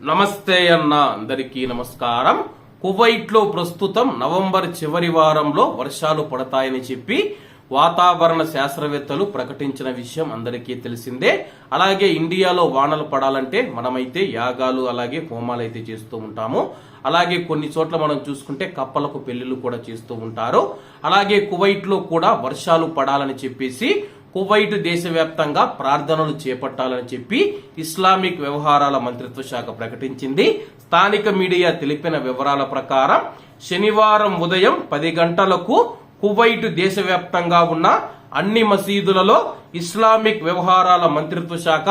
నమస్తే అన్న అందరికీ నమస్కారం. కువైట్లో ప్రస్తుతం నవంబర్ చివరి వారంలో వర్షాలు పడతాయని చెప్పి వాతావరణ శాస్త్రవేత్తలు ప్రకటించిన విషయం అందరికీ తెలిసిందే. అలాగే ఇండియాలో వానలు పడాలంటే మనమైతే యాగాలు అలాగే హోమాలు అయితే చేస్తూ ఉంటాము. అలాగే కొన్ని చోట్ల మనం చూసుకుంటే కప్పలకు పెళ్ళిళ్ళు కూడా చేస్తూ ఉంటారు. అలాగే కువైట్లో కూడా వర్షాలు పడాలని చెప్పేసి కువైట్ దేశవ్యాప్తంగా ప్రార్థనలు చేపట్టాలని చెప్పి ఇస్లామిక్ వ్యవహారాల మంత్రిత్వ శాఖ ప్రకటించింది. స్థానిక మీడియా తెలిపిన వివరాల ప్రకారం శనివారం ఉదయం పది గంటలకు కువైట్ దేశవ్యాప్తంగా ఉన్న అన్ని మసీదులలో ఇస్లామిక్ వ్యవహారాల మంత్రిత్వ శాఖ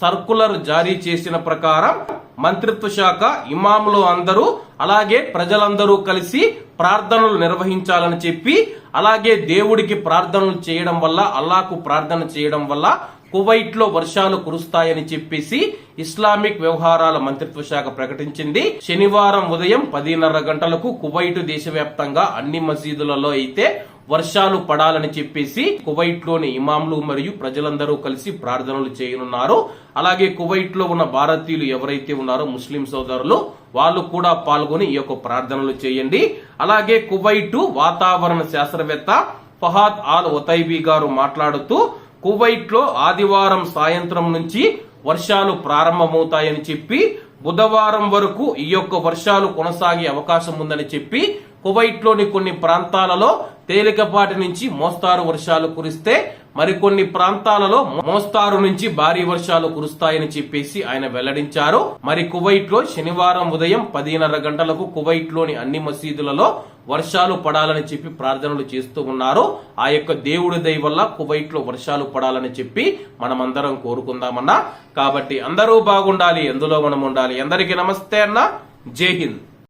సర్కులర్ జారీ చేసిన ప్రకారం మంత్రిత్వ శాఖ ఇమాములు అందరూ అలాగే ప్రజలందరూ కలిసి ప్రార్థనలు నిర్వహించాలని చెప్పి అలాగే దేవుడికి ప్రార్థనలు చేయడం వల్ల అల్లాకు ప్రార్థన చేయడం వల్ల కువైట్లో వర్షాలు కురుస్తాయని చెప్పేసి ఇస్లామిక్ వ్యవహారాల మంత్రిత్వ శాఖ ప్రకటించింది. శనివారం ఉదయం పదిన్నర గంటలకు కువైట్ దేశవ్యాప్తంగా అన్ని మసీదులలో అయితే వర్షాలు పడాలని చెప్పేసి కువైట్లోని ఇమాంలు మరియు ప్రజలందరూ కలిసి ప్రార్థనలు చేయనున్నారు. అలాగే కువైట్లో ఉన్న భారతీయులు ఎవరైతే ఉన్నారో ముస్లిం సోదరులు వాళ్ళు కూడా పాల్గొని ఈ యొక్క ప్రార్థనలు చేయండి. అలాగే కువైట్ వాతావరణ శాస్త్రవేత్త ఫహాద్ ఆల్ ఒతైబీ గారు మాట్లాడుతూ కువైట్లో ఆదివారం సాయంత్రం నుంచి వర్షాలు ప్రారంభమవుతాయని చెప్పి బుధవారం వరకు ఈ యొక్క వర్షాలు కొనసాగే అవకాశం ఉందని చెప్పి కువైట్లోని కొన్ని ప్రాంతాలలో తేలికపాటి నుంచి మోస్తారు వర్షాలు కురిస్తే మరికొన్ని ప్రాంతాలలో మోస్తారు నుంచి భారీ వర్షాలు కురుస్తాయని చెప్పేసి ఆయన వెల్లడించారు. మరి కువైట్లో శనివారం ఉదయం పదిన్నర గంటలకు కువైట్లోని అన్ని మసీదులలో వర్షాలు పడాలని చెప్పి ప్రార్థనలు చేస్తూ ఉన్నారు. ఆ యొక్క దేవుడి దయ వల్ల కువైట్లో వర్షాలు పడాలని చెప్పి మనమందరం కోరుకుందామన్నా. కాబట్టి అందరూ బాగుండాలి ఎందులో మనం ఉండాలి? అందరికీ నమస్తే అన్న. జై హింద్.